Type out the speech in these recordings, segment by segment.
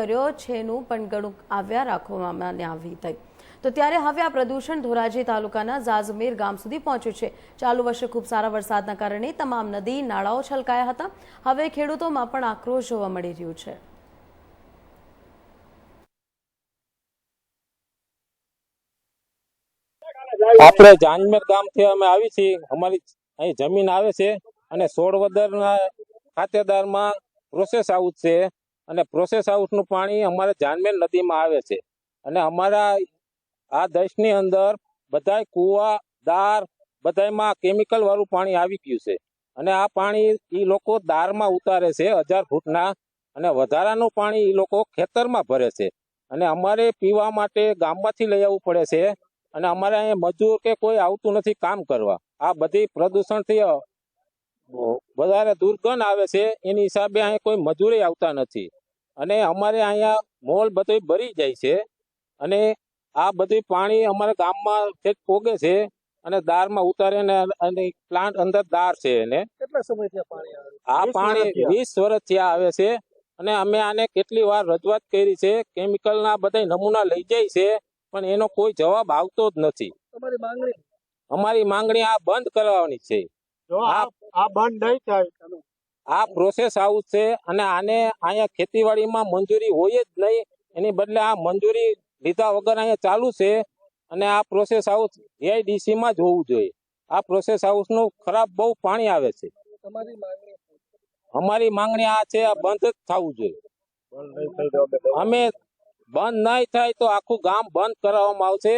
કર્યો છેનું પણ ગણું આવ્યા રાખવામાં આવી થઈ. તો ત્યારે હવે આ પ્રદૂષણ ધોરાજી તાલુકાના ઝાઝમેર ગામ સુધી પહોંચ્યું છે. ચાલુ વર્ષે ખૂબ સારા વરસાદના કારણે તમામ નદી, નાળાઓ છલકાયા હતા. હવે ખેડૂતોમાં પણ આક્રોશ જોવા મળી રહ્યું છે. આપણે જાંજમેર ગામથી અમે આવી છીએ. અમારી અહીં જમીન આવે છે અને સોળવદરના ખાતેદારમાં પ્રોસેસ આવું છે. અને પ્રોસેસ હાઉસનું પાણી અમારે જાનમેન નદીમાં આવે છે. અને અમારા આ દેશની અંદર બધાય કૂવા, દાર, બધાયમાં કેમિકલ વાળું પાણી આવી ગયું છે. અને આ પાણી એ લોકો દારમાં ઉતારે છે હજાર ફૂટના અને વધારાનું પાણી એ લોકો ખેતરમાં ભરે છે. અને અમારે પીવા માટે ગામમાંથી લઈ આવવું પડે છે. અને અમારે અહીંયા મજૂર કે કોઈ આવતું નથી કામ કરવા. આ બધી પ્રદૂષણથી વધારે દુર્ગંધ આવે છે? એની હિસાબે અહીંયા કોઈ મજૂરી આવતા નથી. અને અમારે અહીંયા મોલ બધું ભરી જાય છે. અને આ બધું પાણી અમારા ગામમાં છેક પોગે છે અને દારમાં ઉતારીને અને પ્લાન્ટ અંદર દાર છે એને. કેટલા સમયથી આ પાણી આ વીસ પાણી વર્ષથી વીસ વર્ષથી આવે છે અને અમે આને કેટલી વાર રજૂઆત કરી છે. કેમિકલના બધા નમૂના લઈ જાય છે પણ એનો કોઈ જવાબ આવતો જ નથી. અમારી માંગણી આ બંધ કરાવવાની છે. જો આ બંધ નહીં થાય તમે. આ પ્રોસેસ હાઉસ છે અને આને અહીંયા ખેતીવાડીમાં મંજૂરી હોય જ નહીં. એની બદલે આ મંજૂરી લીધા વગર અહીંયા ચાલુ છે અને આ પ્રોસેસ હાઉસ એઆઈડીસીમાં જ હોવું જોઈએ. આ પ્રોસેસ હાઉસનું ખરાબ બહુ પાણી આવે છે. અમારી માંગણી આ છે આ બંધ જ થવું જોઈએ. અમે બંધ નહીં થાય તો આખું ગામ બંધ કરાવવામાં આવશે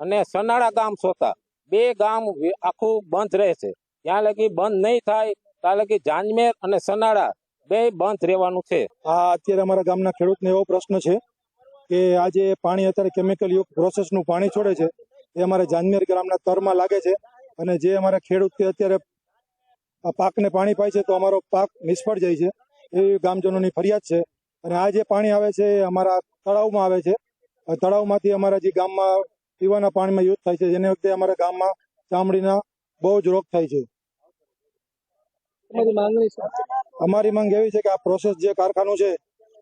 અને સનાળા ગામ સોતા. બે ગામ આખું બંધ રહેશે. ત્યાં લગી બંધ નહીં થાય, ત્યાં લગી જાંજમેર અને સનાળા બે બંધ રહેવાનું છે. આ અત્યારે અમારા ગામના ખેડૂતને એવો પ્રશ્ન છે કે આ જે પાણી અત્યારે કેમિકલ યુક્ત પ્રોસેસનું પાણી છોડે છે, એ અમારે જાનમેર ગ્રામના તરમાં લાગે છે અને જે અમારા ખેડૂત અત્યારે પાકને પાણી પાય છે તો અમારો પાક નિષ્ફળ જાય છે, એવી ગામજનોની ફરિયાદ છે. અને આ જે પાણી આવે છે એ અમારા તળાવમાં આવે છે. તળાવમાંથી અમારા જે ગામમાં પીવાના પાણીમાં યુઝ થાય છે, જેને વખતે અમારા ગામમાં ચામડીના બહુ જ રોગ થાય છે. અમારી માંગ એવી છે કે આ પ્રોસેસ જે કારખાનું છે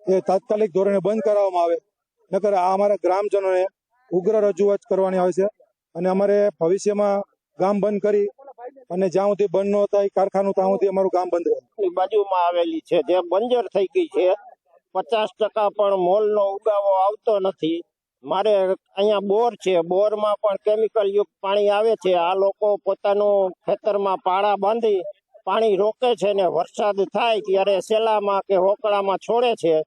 એ તાત્કાલિક ધોરણે બંધ કરાવવામાં આવે. નકર આ અમારા ગ્રામજનોને ઉગ્ર રજૂઆત કરવાની આવે છે અને અમારે ભવિષ્યમાં ગામ બંધ કરી અને જ્યાં સુધી બંધ ન થાય કારખાનું ત્યાં સુધી અમારું ગામ બંધ રહે. બાજુમાં આવેલી છે જે બંજર થઈ ગઈ છે. પચાસ ટકા પણ મોલનો ઉગાવો આવતો નથી. મારે અહીંયા બોર છે બોરમાં પણ કેમિકલ યુક્ત પાણી આવે છે. આ લોકો પોતાનું ખેતરમાં પાળા બાંધી પાણી રોકે છે ને વરસાદ થાય ત્યારે સેલામાં કે હોકળામાં છોડે છે.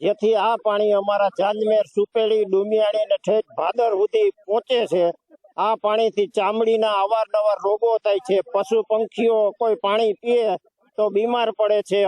જેથી આ પાણી અમારા જાંજમેર, સુપેલી ડુમિયાણી ને ઠેઠ ભાદર સુધી પહોંચે છે. આ પાણીથી ચામડીના અવારનવાર રોગો થાય છે. પશુ પંખીઓ કોઈ પાણી પીએ તો બીમાર પડે છે.